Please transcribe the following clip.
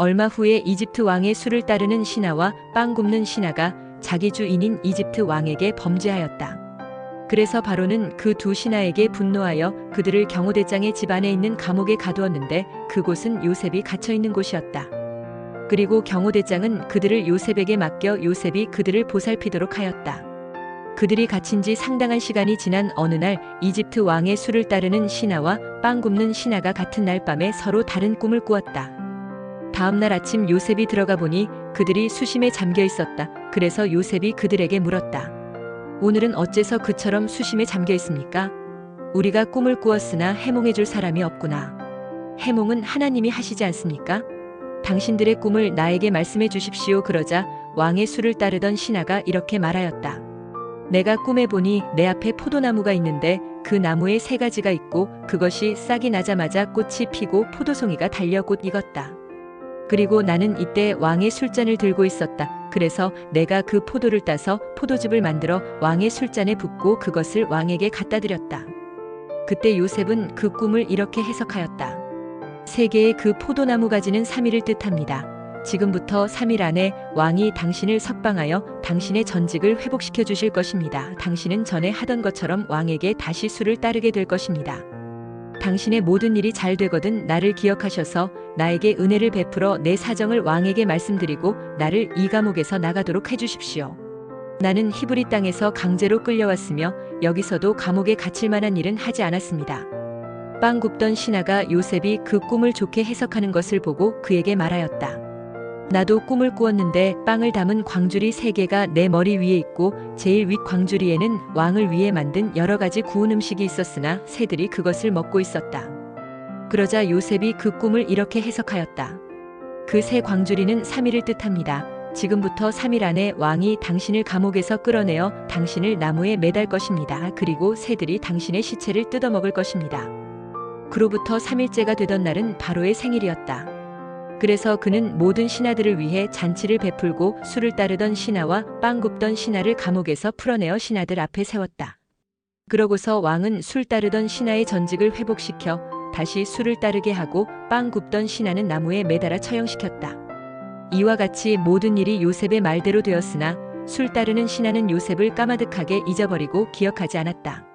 얼마 후에 이집트 왕의 수를 따르는 신하와 빵 굽는 신하가 자기 주인인 이집트 왕에게 범죄하였다. 그래서 바로는 그 두 신하에게 분노하여 그들을 경호대장의 집 안에 있는 감옥에 가두었는데 그곳은 요셉이 갇혀 있는 곳이었다. 그리고 경호대장은 그들을 요셉에게 맡겨 요셉이 그들을 보살피도록 하였다. 그들이 갇힌 지 상당한 시간이 지난 어느 날 이집트 왕의 수를 따르는 신하와 빵 굽는 신하가 같은 날 밤에 서로 다른 꿈을 꾸었다. 다음 날 아침 요셉이 들어가 보니 그들이 수심에 잠겨 있었다. 그래서 요셉이 그들에게 물었다. 오늘은 어째서 그처럼 수심에 잠겨 있습니까? 우리가 꿈을 꾸었으나 해몽해 줄 사람이 없구나. 해몽은 하나님이 하시지 않습니까? 당신들의 꿈을 나에게 말씀해 주십시오. 그러자 왕의 수를 따르던 신하가 이렇게 말하였다. 내가 꿈에 보니 내 앞에 포도나무가 있는데 그 나무에 세 가지가 있고 그것이 싹이 나자마자 꽃이 피고 포도송이가 달려 곧 익었다. 그리고 나는 이때 왕의 술잔을 들고 있었다. 그래서 내가 그 포도를 따서 포도즙을 만들어 왕의 술잔에 붓고 그것을 왕에게 갖다 드렸다. 그때 요셉은 그 꿈을 이렇게 해석하였다. 세 개의 그 포도나무 가지는 3일을 뜻합니다. 지금부터 3일 안에 왕이 당신을 석방하여 당신의 전직을 회복시켜 주실 것입니다. 당신은 전에 하던 것처럼 왕에게 다시 수를 따르게 될 것입니다. 당신의 모든 일이 잘 되거든 나를 기억하셔서 나에게 은혜를 베풀어 내 사정을 왕에게 말씀드리고 나를 이 감옥에서 나가도록 해주십시오. 나는 히브리 땅에서 강제로 끌려왔으며 여기서도 감옥에 갇힐 만한 일은 하지 않았습니다. 빵 굽던 신하가 요셉이 그 꿈을 좋게 해석하는 것을 보고 그에게 말하였다. 나도 꿈을 꾸었는데 빵을 담은 광주리 세 개가 내 머리 위에 있고 제일 윗 광주리에는 왕을 위해 만든 여러 가지 구운 음식이 있었으나 새들이 그것을 먹고 있었다. 그러자 요셉이 그 꿈을 이렇게 해석하였다. 그 새 광주리는 3일을 뜻합니다. 지금부터 3일 안에 왕이 당신을 감옥에서 끌어내어 당신을 나무에 매달 것입니다. 그리고 새들이 당신의 시체를 뜯어먹을 것입니다. 그로부터 3일째가 되던 날은 바로의 생일이었다. 그래서 그는 모든 신하들을 위해 잔치를 베풀고 술을 따르던 신하와 빵 굽던 신하를 감옥에서 풀어내어 신하들 앞에 세웠다. 그러고서 왕은 술 따르던 신하의 전직을 회복시켜 다시 술을 따르게 하고 빵 굽던 신하는 나무에 매달아 처형시켰다. 이와 같이 모든 일이 요셉의 말대로 되었으나 술 따르는 신하는 요셉을 까마득하게 잊어버리고 기억하지 않았다.